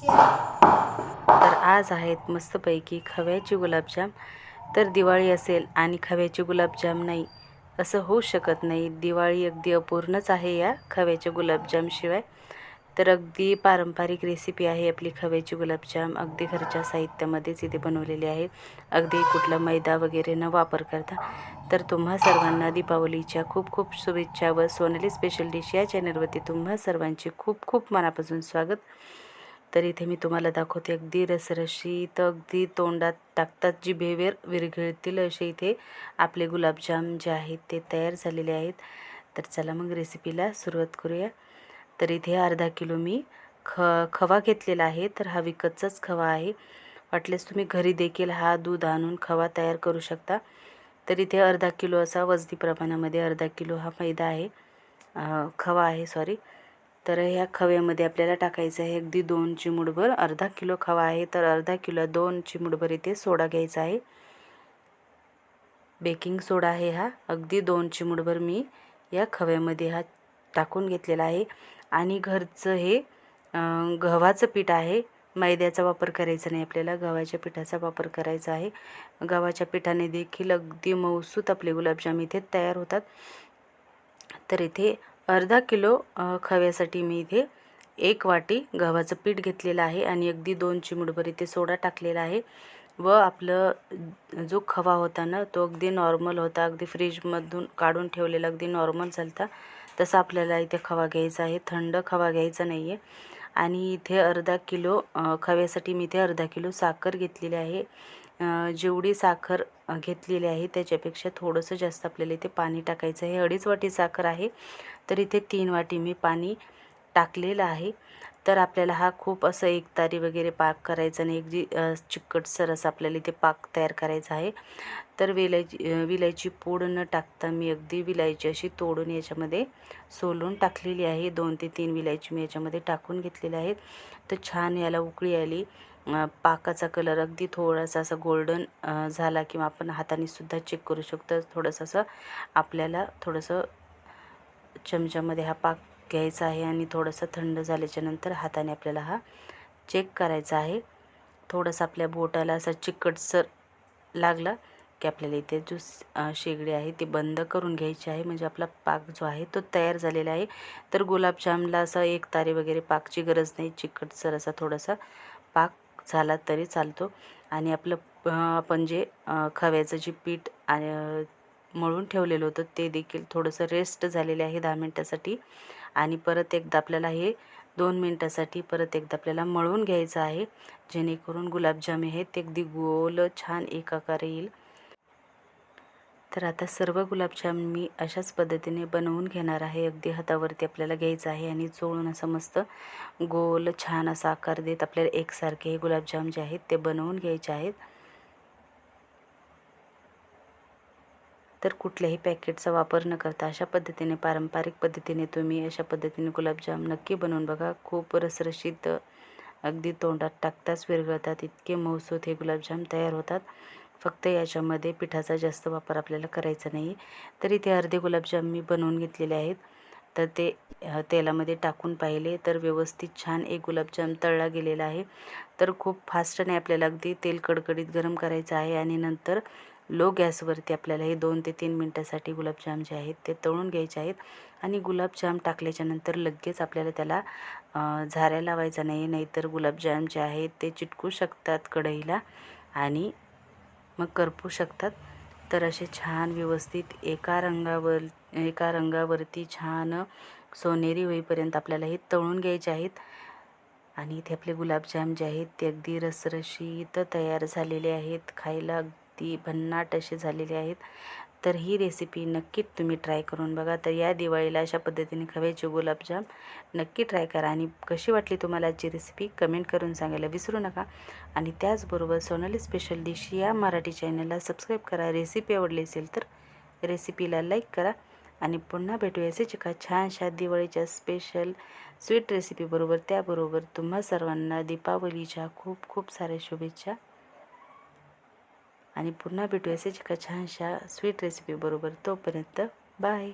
तर आज आहेत मस्तपैकी खव्याचे गुलाबजाम. तर दिवाळी असेल आणि खव्याचे गुलाबजाम नाही असं होऊ शकत नाही. दिवाळी अगदी अपूर्णच आहे या खव्याच्या गुलाबजामशिवाय. तर अगदी पारंपरिक रेसिपी आहे आपली खव्याची गुलाबजाम. अगदी घरच्या साहित्यामध्येच इथे बनवलेली आहे. अगदी कुठला मैदा वगैरे न वापर करता तर तुम्हा सर्वांना दीपावलीच्या खूप खूप शुभेच्छा व सोनाली स्पेशल डिश या चॅनलवरती तुम्हा सर्वांचे खूप खूप मनापासून स्वागत. तर इथे मी तुम्हाला दाखवते. अगदी रसरशीत अगदी तोंडात टाकतात जी भेवेर विरघळतील असे इथे आपले गुलाबजाम जे आहेत ते तयार झालेले आहेत. तर चला मग रेसिपीला सुरुवात करूया. तर इथे अर्धा किलो मी ख खवा घेतलेला आहे. तर हा विकतचाच खवा आहे. वाटल्यास तुम्ही घरी देखील हा दूध आणून खवा तयार करू शकता. तर इथे अर्धा किलो असा वजनी प्रमाणामध्ये अर्धा किलो हा मैदा आहे. खवा आहे सॉरी तर ह्या खव्यामध्ये आपल्याला टाकायचं आहे अगदी दोन चिमूटभर. अर्धा किलो खवा आहे तर अर्धा किलो दोन चिमूटभर इथे सोडा घ्यायचा आहे. बेकिंग सोडा आहे हा. अगदी दोन चिमूटभर मी या खव्यामध्ये हा टाकून घेतलेला आहे. आणि घरचं हे गव्हाचं पीठ आहे. मैद्याचा वापर करायचा नाही आपल्याला गव्हाच्या पिठाचा वापर करायचा आहे. गव्हाच्या पिठाने देखील अगदी मऊसूत आपले गुलाबजाम इथे तयार होतात. तर इथे अर्धा किलो खव्यासाठी मी इथे एक वाटी गव्हाचं पीठ घेतलेलं आहे आणि अगदी दोन चिमूटभर इथे सोडा टाकलेला आहे. व आपलं जो खवा होता ना तो अगदी नॉर्मल होता अगदी फ्रीजमधून काढून ठेवलेला अगदी नॉर्मल चालता. तसा आपल्याला इथे खवा घ्यायचा आहे. थंड खवा घ्यायचा नाही आहे आणि इथे अर्धा किलो खव्यासाठी मी इथे अर्धा किलो साखर घेतलेली आहे. जेवढी साखर घेतलेली आहे त्याच्यापेक्षा थोडंसं जास्त आपल्याला इथे पाणी टाकायचं आहे. अडीच वाटी साखर आहे तर इथे तीन वाटी मी पाणी टाकलेलं आहे. तर आपल्याला हा खूप असं एकतारी वगैरे पाक करायचा आणि एक जी चिकटसर असं आपल्याला इथे पाक तयार करायचा आहे. तर विलायची विलायची पूड न टाकता मी अगदी विलायची अशी तोडून याच्यामध्ये सोलून टाकलेली आहे. दोन ते तीन विलायची मी याच्यामध्ये टाकून घेतलेली आहेत. तर छान याला उकळी आली. पाकाचा कलर अगदी थोडासा असा गोल्डन झाला किंवा आपण हाताने सुद्धा चेक करू शकतो. थोडंसं असं आपल्याला थोडंसं चमच्यामध्ये हा पाक घ्यायचा आहे आणि थोडंसं थंड झाल्याच्यानंतर हाताने आपल्याला हा चेक करायचा आहे. थोडंसं आपल्या बोटाला असा चिकटसर लागला की आपल्याला इथे जो शेगडी आहे ती बंद करून घ्यायची आहे. म्हणजे आपला पाक जो आहे तो तयार झालेला आहे. तर गुलाबजामला असं एक तारे वगैरे पाकची गरज नाही. चिकटसर असा थोडासा पाक झाला तरी चालतो. आणि आपलं आपण जे खव्याचं जे पीठ आणि मळून ठेवलेलं होतं ते देखील थोडंसं रेस्ट झालेले आहे दहा मिनटासाठी. आणि परत एकदा आपल्याला हे दोन मिनटासाठी परत एकदा आपल्याला मळून घ्यायचं आहे. जेणेकरून गुलाबजाम हे ते अगदी गोल छान एक आकार येईल. तर आता सर्व गुलाबजाम मी अशाच पद्धतीने बनवून घेणार आहे. अगदी हातावरती आपल्याला घ्यायचं आहे आणि चोळून असं मस्त गोल छान असा आकार देत आपल्याला एकसारखे हे गुलाबजाम जे आहेत ते बनवून घ्यायचे आहेत. तर कुठल्याही पॅकेटचा वापर न करता अशा पद्धतीने पारंपरिक पद्धतीने तुम्ही अशा पद्धतीने गुलाबजाम नक्की बनवून बघा. खूप रसरशीत अगदी तोंडात टाकताच विरघळतात. इतके मऊसूत हे गुलाबजाम तयार होतात. फक्त याच्यामध्ये पिठाचा जास्त वापर आपल्याला करायचा नाही. तर इथे अर्धे गुलाबजाम मी बनवून घेतलेले आहेत. तर ते तेलामध्ये टाकून पाहिले तर व्यवस्थित छान एक गुलाबजाम तळला गेलेला आहे. तर खूप फास्ट नाही आपल्याला अगदी तेल कडकडीत गरम करायचं आहे आणि नंतर लो गॅसवरती आपल्याला हे दोन ते तीन मिनटासाठी गुलाबजाम जे आहेत ते तळून घ्यायचे आहेत. आणि गुलाबजाम टाकल्याच्यानंतर लगेच आपल्याला त्याला झाऱ्या लावायचा नाही नाहीतर गुलाबजाम जे आहेत ते चिटकू शकतात कढईला. आणि मग करपू शकतात. तर असे छान व्यवस्थित एका रंगावर एका रंगावरती छान सोनेरी होईपर्यंत आपल्याला हे तळून घ्यायचे आहेत. आणि इथे आपले गुलाबजाम जे आहेत ते अगदी रसरशीत तयार झालेले आहेत. खायला अगदी भन्नाट असे झालेले आहेत. तर ही रेसिपी नक्कीच तुम्ही ट्राय करून बघा. तर या दिवाळीला अशा पद्धतीने खव्याचे गुलाबजाम नक्की ट्राय करा. आणि कशी वाटली तुम्हाला आजची रेसिपी कमेंट करून सांगायला विसरू नका. आणि त्याचबरोबर सोनाली स्पेशल डिश या मराठी चॅनलला सबस्क्राईब करा. रेसिपी आवडली असेल तर रेसिपीला लाईक करा. आणि पुन्हा भेटूया असेच एका छानशा दिवाळीच्या स्पेशल स्वीट रेसिपीबरोबर त्याबरोबर तुम्हा सर्वांना दीपावलीच्या खूप खूप साऱ्या शुभेच्छा. आणि पुन्हा भेटूया असेच एका छानशा स्वीट रेसिपीबरोबर तोपर्यंत बाय